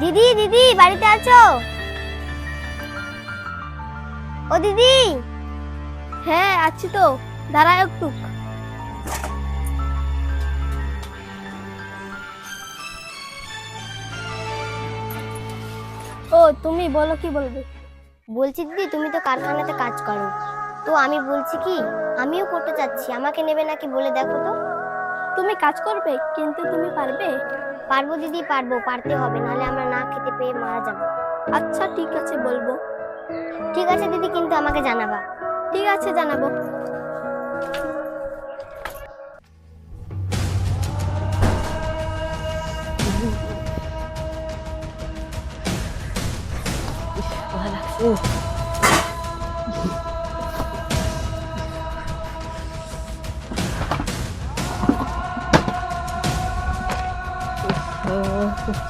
দিদি দিদি, বাড়িতে আছো? ও দিদি। হ্যাঁ আছি তো। দাঁড়া একটু। ও, তুমি বলো কি বলবে? বলছি দিদি, তুমি তো কারখানাতে কাজ করো। তো আমি বলছি কি, আমিও করতে চাচ্ছি। আমাকে নেবে নাকি বলে দেখো তো। তুমি কাজ করবে, কিন্তু তুমি পারবে? পারব দিদি, পারব। পারতে হবে, নাহলে আমরা খেতে পেয়ে মারা যাব আচ্ছা ঠিক আছে বলব ঠিক আছে দিদি কিন্তু আমাকে জানাবা ঠিক আছে জানাব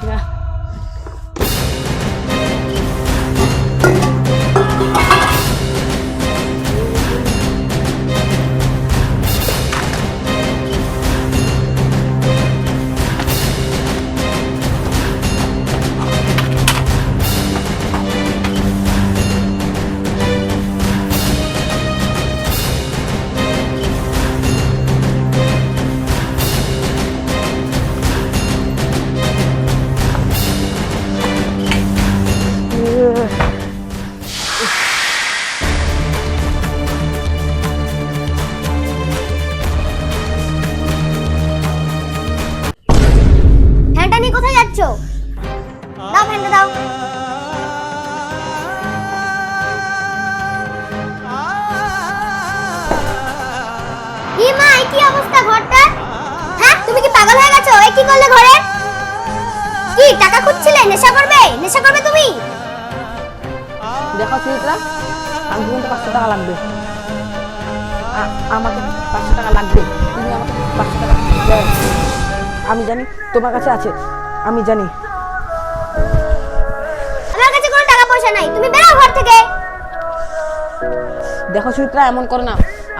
ফ্যানটা Thank you. কি করলে ঘরে? কি টাকা খুঁজছিলে? নেশা করবে? নেশা করবে তুমি? দেখো সুচিত্রা আমি কিন্তু পাঁচশো টাকা লাগবে। আমাকে পাঁচশো টাকা লাগবে। তুমি আমাকে পাঁচশো টাকা দাও। আমি জানি তোমার কাছে আছে। আমি জানি। আমার কাছে কোনো টাকা পয়সা নাই। তুমি বেরো ঘর থেকে। দেখো সুচিত্রা এমন করো না।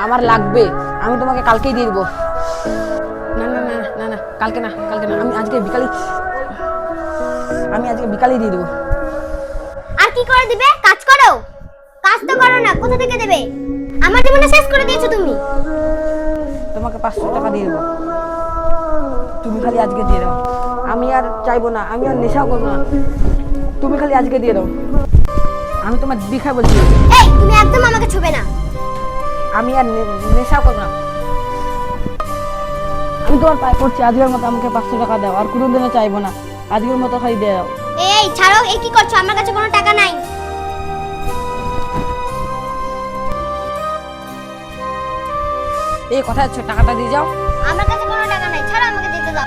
আমার লাগবে। আমি তোমাকে কালকেই দিয়ে দেবো। কালকে না কালকে না আমি আজকে বিকালে আমি আজকে বিকালেই দিয়ে দেবো। আর কি করে দিবে? কাজ করো। কাজ তো করো না কোথা থেকে দেবে? আমার জীবনটা শেষ করে দিয়েছ তুমি। তোমাকে পাঁচশো টাকা দিয়ে দেবো। তুমি খালি আজকে দিয়ে দাও। আমি আর চাইব না আমি আর নেশাও করব না। তুমি খালি আজকে দিয়ে দাও। আমি তোমার দিখা বলছি। এই তুমি একদম আমাকে ছুবে না। আমি আর নেশাও করব না। আমি তোমার পায়ে পড়ছি আজকের মতো আমাকে পাঁচশো টাকা দাও আর কোনো দিনে চাইব না। আজকের মতো খাই দাও। এই ছাড়ো এই কি করছ আমার কাছে কোনো টাকা নাই। এই কথা হচ্ছে টাকাটা দিয়ে যাও। আমার কাছে কোনো টাকা নাই। ছাড়ো আমাকে দিতে দাও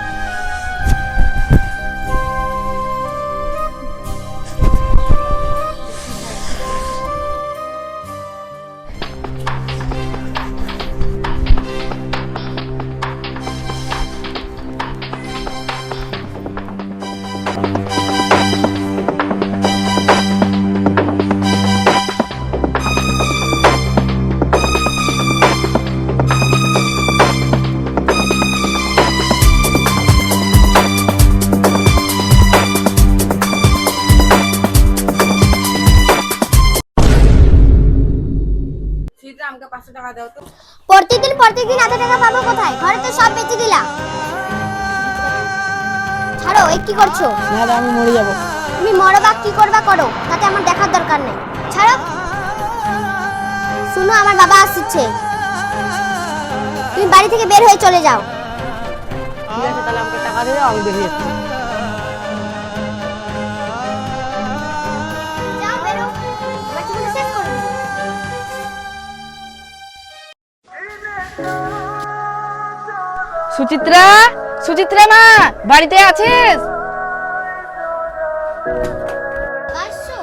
টাকা দাও তো। প্রতিদিন প্রতিদিন এত টাকা পাবো কোথায়? ঘরে তো সব বেচে দিলা ছাড়ো এই কি করছ? না আমি মরে যাব। তুমি মরো বা কি করবা করো তাতে আমার দেখার দরকার নেই। ছাড়ো। শুনো আমার বাবা আসছে। তুমি বাড়ি থেকে বের হয়ে চলে যাও। ঠিক আছে তাহলে আমাকে টাকা দিয়ে দাও আমি বেরিয়ে যাচ্ছি সুচিত্রা সুচিত্রা মা বাড়িতে আছিস? আসো